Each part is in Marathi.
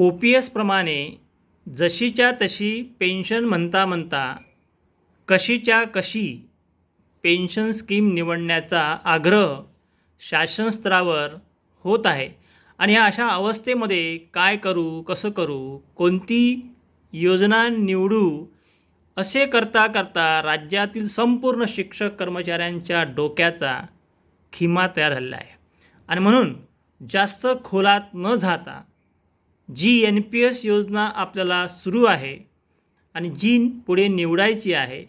ओ पी एसप्रमाणे जशीच्या तशी पेन्शन म्हणता म्हणता कशीच्या कशी पेन्शन स्कीम निवडण्याचा आग्रह शासनस्तरावर होत आहे. आणि ह्या अशा अवस्थेमध्ये काय करू कसं करू कोणती योजना निवडू असे करता करता राज्यातील संपूर्ण शिक्षक कर्मचाऱ्यांच्या डोक्याचा खिमा तयार झालेला आहे. आणि म्हणून जास्त खोलात न जाता जी एन पी एस योजना आपल्याला सुरू आहे आणि जी पुढे निवडायची आहे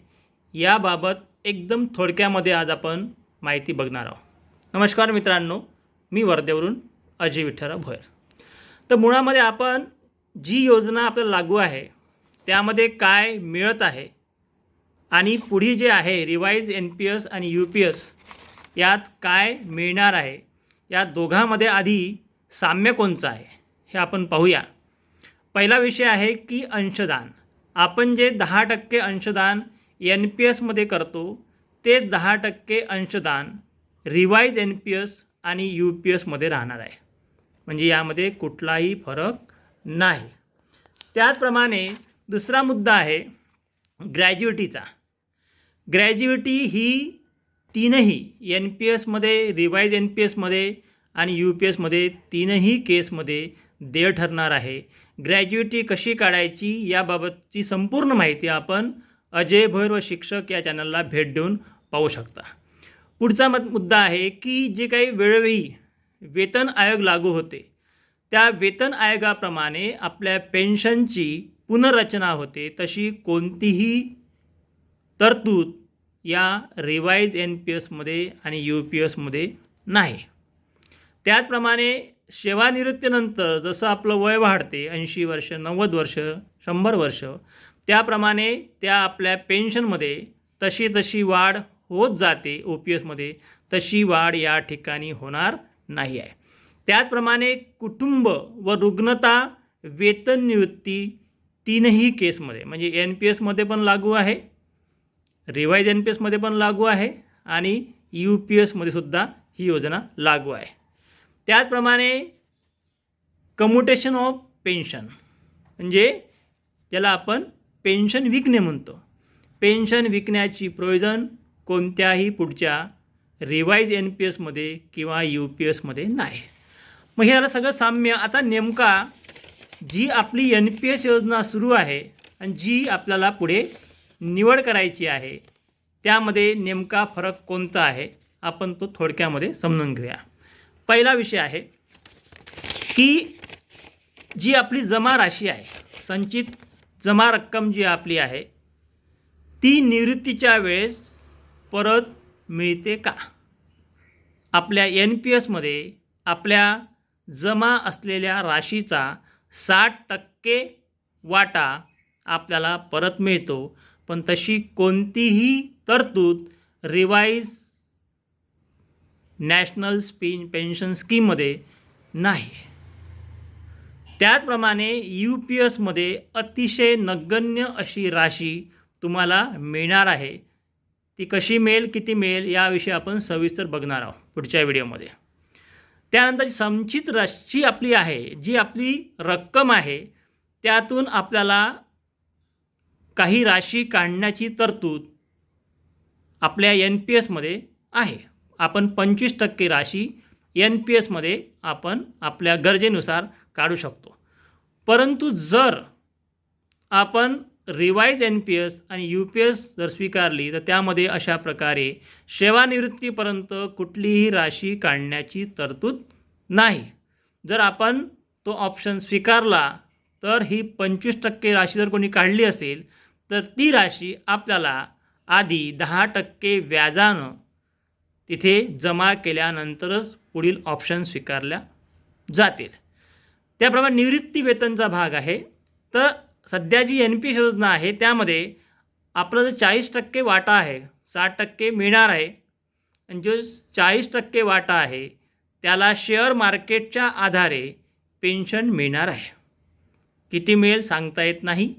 याबाबत एकदम थोडक्यामध्ये आज आपण माहिती बघणार आहोत. नमस्कार मित्रांनो मी वर्धेवरून अजय विठ्ठलराव भोयर. तर मुळामध्ये आपण जी योजना आपल्याला लागू आहे त्यामध्ये काय मिळत आहे आणि पुढे जे आहे रिवाईज एन पी एस आणि यू पी एस यात काय मिळणार आहे या दोघांमध्ये आधी साम्य कोणचं आहे? हे आपण पाहूया. पहिला विषय आहे की अंशदान. आपण जे दहा टक्के अंशदान एन पी एसमध्ये करतो तेच दहा टक्के अंशदान रिवाईज एन पी एस आणि यू पी एसमध्ये राहणार आहे. म्हणजे यामध्ये कुठलाही फरक नाही. त्याचप्रमाणे दुसरा मुद्दा आहे ग्रॅज्युएटीचा. ग्रॅज्युएटी ही तीनही एन पी एसमध्ये रिवाईज एन पी एसमध्ये आणि यू पी एसमध्ये तीनही केसमध्ये देय ठरणार आहे. ग्रॅज्युएटी कशी काढायची याबाबतची संपूर्ण माहिती आपण अजय भैर व शिक्षक या चॅनलला भेट देऊन पाहू शकता. पुढचा मत मुद्दा आहे की जे काही वेळोवेळी वेतन आयोग लागू होते त्या वेतन आयोगाप्रमाणे आपल्या पेन्शनची पुनर्रचना होते. तशी कोणतीही तरतूद या रिवाईज एन पी एसमध्ये आणि यू पी एसमध्ये नाही. त्याचप्रमाणे सेवानिवृत्तीनंतर जसं आपलं वय वाढते ऐंशी वर्ष नव्वद वर्ष शंभर वर्ष त्याप्रमाणे त्या आपल्या पेन्शनमध्ये तशी तशी वाढ होत जाते ओ पी एसमध्ये तशी वाढ या ठिकाणी होणार नाही आहे. त्याचप्रमाणे कुटुंब व रुग्णता वेतन निवृत्ती तीनही केसमध्ये म्हणजे एन पी एसमध्ये पण लागू आहे रिवाईज एन पी एसमध्ये पण लागू आहे आणि यू पी एसमध्ये सुद्धा ही योजना लागू आहे. त्याचप्रमाणे कम्युटेशन ऑफ पेन्शन म्हणजे ज्याला आपण पेन्शन विकणे म्हणतो. पेन्शन विकण्याची प्रयोजन कोणत्याही पुढच्या रिवाईज एन पी एसमध्ये किंवा यू पी एसमध्ये नाही. मग हे झालं सगळं साम्य. आता नेमका जी आपली एन पी एस योजना सुरू आहे आणि जी आपल्याला पुढे निवड करायची आहे त्यामध्ये नेमका फरक कोणता आहे आपण तो थोडक्यामध्ये समजून घेऊया. पहिला विषय आहे की जी आपली जमा राशी आहे संचित जमा रक्कम जी आपली आहे ती निवृत्तीच्या वेळेस परत मिळते का? आपल्या एन पी एसमध्ये आपल्या जमा असलेल्या राशीचा साठ टक्के वाटा आपल्याला परत मिळतो पण तशी कोणतीही तरतूद रिवाईज नॅशनल स्पिन पेन्शन स्कीममध्ये नाही. त्याचप्रमाणे यू पी एसमध्ये अतिशय नगण्य अशी राशी तुम्हाला मिळणार आहे. ती कशी मिळेल किती मिळेल याविषयी आपण सविस्तर बघणार आहोत पुढच्या व्हिडिओमध्ये. त्यानंतर संचित राशी आपली आहे जी आपली रक्कम आहे त्यातून आपल्याला काही राशी काढण्याची तरतूद आपल्या एन पी एसमध्ये आहे. आपण पंचवीस टक्के राशी एन पी एसमध्ये आपण आपल्या गरजेनुसार काढू शकतो. परंतु जर आपण रिवाईज एन पी एस आणि यू पी एस जर स्वीकारली तर त्यामध्ये अशा प्रकारे सेवानिवृत्तीपर्यंत कुठलीही राशी काढण्याची तरतूद नाही. जर आपण तो ऑप्शन स्वीकारला तर ही पंचवीस टक्के राशी जर कोणी काढली असेल तर ती राशी आपल्याला आधी दहा टक्के व्याजानं तिथे जमा केल्यानंतरच पुढील ऑप्शन स्वीकारल्या जातील. त्याप्रमाणे निवृत्ती वेतनचा भाग आहे. तर सध्या जी एन पी योजना आहे त्यामध्ये आपला जो चाळीस टक्के वाटा आहे साठ टक्के मिळणार आहे. आणि जो चाळीस टक्के वाटा आहे त्याला शेअर मार्केटच्या आधारे पेन्शन मिळणार आहे. किती मिळेल सांगता येत नाही.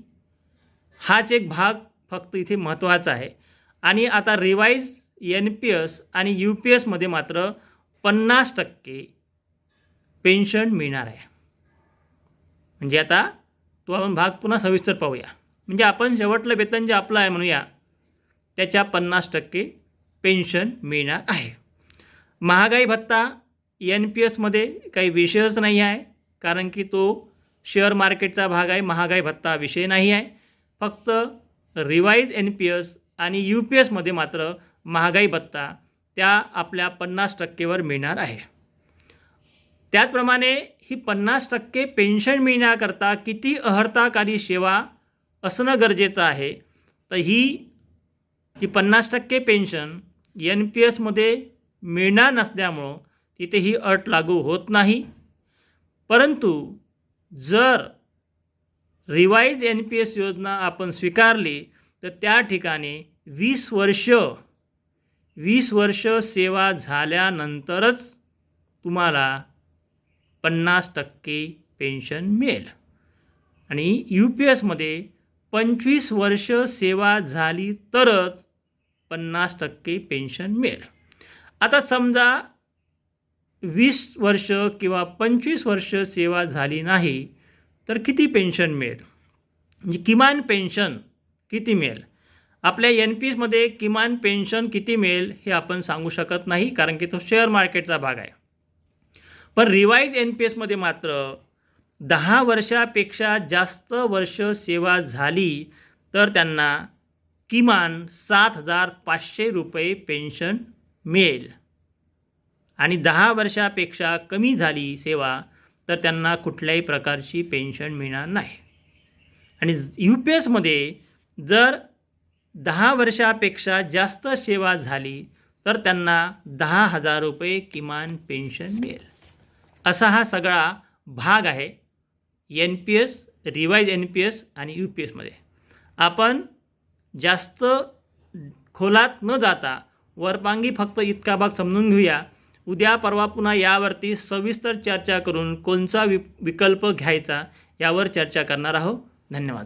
हाच एक भाग फक्त इथे महत्त्वाचा आहे. आणि आता रिवाईज एन पी एस आणि यू पी एसमध्ये मात्र पन्नास टक्के पेन्शन मिळणार आहे. म्हणजे आता तो आपण भाग पुन्हा सविस्तर पाहूया. म्हणजे आपण शेवटलं वेतन जे आपलं आहे म्हणूया त्याच्या पन्नास टक्के पेन्शन मिळणार आहे. महागाई भत्ता एन पी एसमध्ये काही विषयच नाही आहे कारण की तो शेअर मार्केटचा भाग आहे महागाई भत्ता विषय नाही आहे. फक्त रिवाईज एन पी एस आणि यू पी एसमध्ये मात्र महागाई भत्ता त्या आपल्या पन्नास टक्केवर मिळणार आहे. त्याचप्रमाणे ही पन्नास टक्के पेन्शन मिळण्याकरता किती अहर्ताकारी सेवा असणं गरजेचं आहे तर ही जी पन्नास टक्के पेन्शन एन पी एसमध्ये मिळणार नसल्यामुळं तिथे ही अट लागू होत नाही. परंतु जर रिवाईज एन पी एस योजना आपण स्वीकारली तर त्या ठिकाणी वीस वर्ष वीस वर्ष सेवा झाल्यानंतरच तुम्हाला पन्नास टक्के पेन्शन मिळेल. आणि यू पी एसमध्ये पंचवीस वर्ष सेवा झाली तरच पन्नास टक्के पेन्शन मिळेल. आता समजा वीस वर्ष किंवा पंचवीस वर्ष सेवा झाली नाही तर किती पेन्शन मिळेल? म्हणजे किमान पेन्शन किती मिळेल? आपल्या एन पी एसमध्ये किमान पेन्शन किती मिळेल हे आपण सांगू शकत नाही कारण की तो शेअर मार्केटचा भाग आहे. पण रिवाईज एन पी एसमध्ये मात्र दहा वर्षापेक्षा जास्त वर्ष सेवा झाली तर त्यांना किमान सात हजार पाचशे रुपये पेन्शन मिळेल. आणि दहा वर्षापेक्षा कमी झाली सेवा तर त्यांना कुठल्याही प्रकारची पेन्शन मिळणार नाही. आणि यू पी एसमध्ये जर दहा वर्षापेक्षा जास्त सेवा झाली तर त्यांना दहा हजार रुपये किमान पेन्शन मिळेल. असा हा सगळा भाग आहे N P S revise N P S आणि यू पी एसमध्ये आपण जास्त खोलात न जाता वरपांगी फक्त इतका भाग समजून घेऊया. उद्या परवा पुन्हा यावरती सविस्तर चर्चा करून कोणचा वि विकल्प घ्यायचा यावर चर्चा करणार आहोत. धन्यवाद.